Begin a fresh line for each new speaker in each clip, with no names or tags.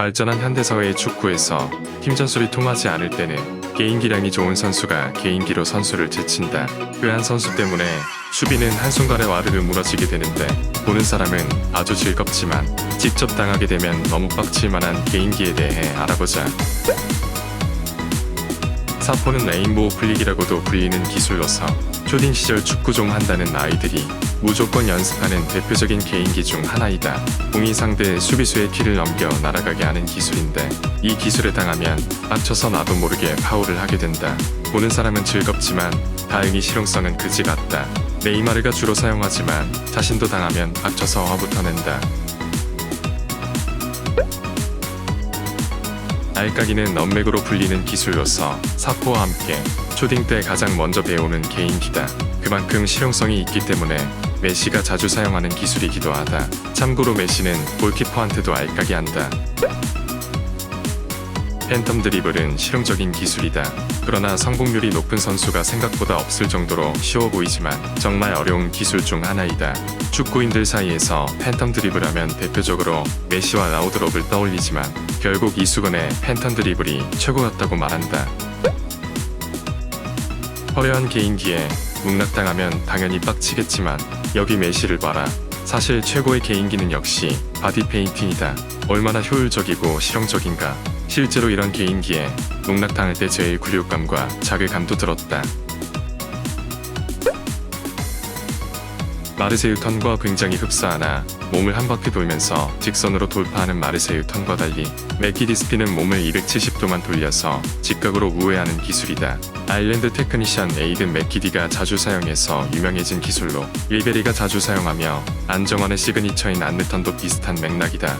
발전한 현대사회의 축구에서 팀 전술이 통하지 않을 때는 개인기량이 좋은 선수가 개인기로 선수를 제친다. 그 한 선수 때문에 수비는 한순간에 와르르 무너지게 되는데 보는 사람은 아주 즐겁지만 직접 당하게 되면 너무 빡칠 만한 개인기에 대해 알아보자. 사포는 레인보우 플릭이라고도 불리는 기술로서 초딩 시절 축구 좀 한다는 아이들이 무조건 연습하는 대표적인 개인기 중 하나이다. 공이 상대 수비수의 키를 넘겨 날아가게 하는 기술인데 이 기술에 당하면 빡쳐서 나도 모르게 파울을 하게 된다. 보는 사람은 즐겁지만 다행히 실용성은 그지 같다. 네이마르가 주로 사용하지만 자신도 당하면 빡쳐서 화부터 낸다. 알까기는 넘맥으로 불리는 기술로서 사포와 함께 초딩 때 가장 먼저 배우는 개인기다. 그만큼 실용성이 있기 때문에 메시가 자주 사용하는 기술이기도 하다. 참고로 메시는 골키퍼한테도 알까기 한다. 팬텀 드리블은 실용적인 기술이다. 그러나 성공률이 높은 선수가 생각보다 없을 정도로 쉬워 보이지만 정말 어려운 기술 중 하나이다. 축구인들 사이에서 팬텀 드리블하면 대표적으로 메시와 라우드롭을 떠올리지만 결국 이수건의 팬텀 드리블이 최고였다고 말한다. 화려한 개인기에 농락당하면 당연히 빡치겠지만 여기 메시를 봐라. 사실 최고의 개인기는 역시 바디 페인팅이다. 얼마나 효율적이고 실용적인가. 실제로 이런 개인기에 농락당할 때 제일 굴욕감과 자괴감도 들었다. 마르세유 턴과 굉장히 흡사하나 몸을 한 바퀴 돌면서 직선으로 돌파하는 마르세 유 턴과 달리 맥기디스피는 몸을 270도만 돌려서 직각으로 우회하는 기술이다. 아일랜드 테크니션 에이든 맥기디가 자주 사용해서 유명해진 기술로 일베리가 자주 사용하며 안정환의 시그니처인 안느턴도 비슷한 맥락이다.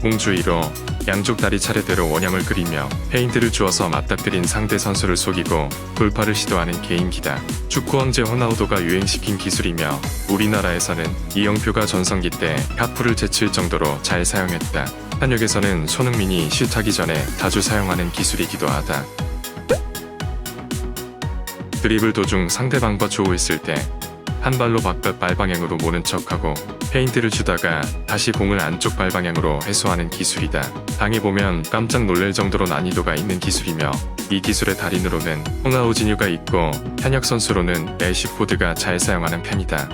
공주의로 양쪽 다리 차례대로 원형을 그리며 페인트를 주어서 맞닥뜨린 상대 선수를 속이고 돌파를 시도하는 개인기다. 축구 황제 호나우도가 유행시킨 기술이며 우리나라에서는 이영표가 전성기 때 카프를 제칠 정도로 잘 사용했다. 한역에서는 손흥민이 슛하기 전에 자주 사용하는 기술이기도 하다. 드리블 도중 상대방과 조우했을 때 한 발로 바깥 발방향으로 모는 척하고 페인트를 주다가 다시 공을 안쪽 발방향으로 회수하는 기술이다. 당해보면 깜짝 놀랄 정도로 난이도가 있는 기술이며 이 기술의 달인으로는 홍아오진유가 있고 현역 선수로는 레시포드가 잘 사용하는 편이다.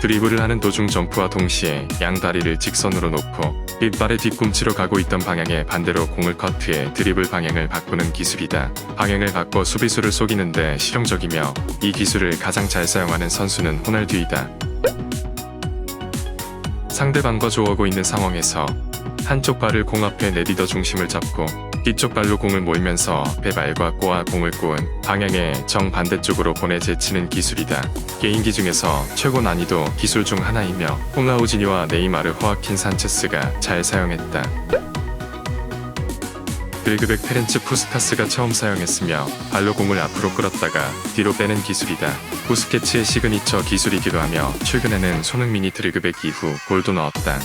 드리블을 하는 도중 점프와 동시에 양 다리를 직선으로 놓고 빗발의 뒤꿈치로 가고 있던 방향에 반대로 공을 커트해 드리블 방향을 바꾸는 기술이다. 방향을 바꿔 수비수를 속이는데 실용적이며 이 기술을 가장 잘 사용하는 선수는 호날두이다. 상대방과 조하고 있는 상황에서 한쪽 발을 공 앞에 내딛어 중심을 잡고 뒤쪽 발로 공을 몰면서 배발과 꼬아 공을 꼬은 방향의 정반대쪽으로 보내 제치는 기술이다. 개인기 중에서 최고 난이도 기술 중 하나이며 홍라우지니와 네이마르 호아킨 산체스가 잘 사용했다. 빌그백 페렌츠 푸스카스가 처음 사용했으며 발로 공을 앞으로 끌었다가 뒤로 빼는 기술이다. 부스케츠의 시그니처 기술이기도 하며 최근에는 손흥민이 드리그백 이후 골도 넣었다.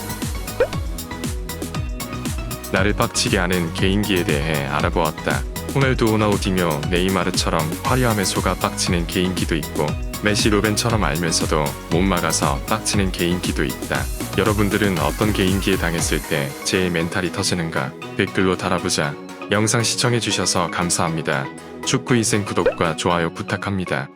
나를 빡치게 하는 개인기에 대해 알아보았다. 호날두 호나우디뇨 네이마르처럼 화려함에 속아 빡치는 개인기도 있고 메시 로벤처럼 알면서도 못 막아서 빡치는 개인기도 있다. 여러분들은 어떤 개인기에 당했을 때 제일 멘탈이 터지는가 댓글로 달아보자. 영상 시청해주셔서 감사합니다. 축구 이생 구독과 좋아요 부탁합니다.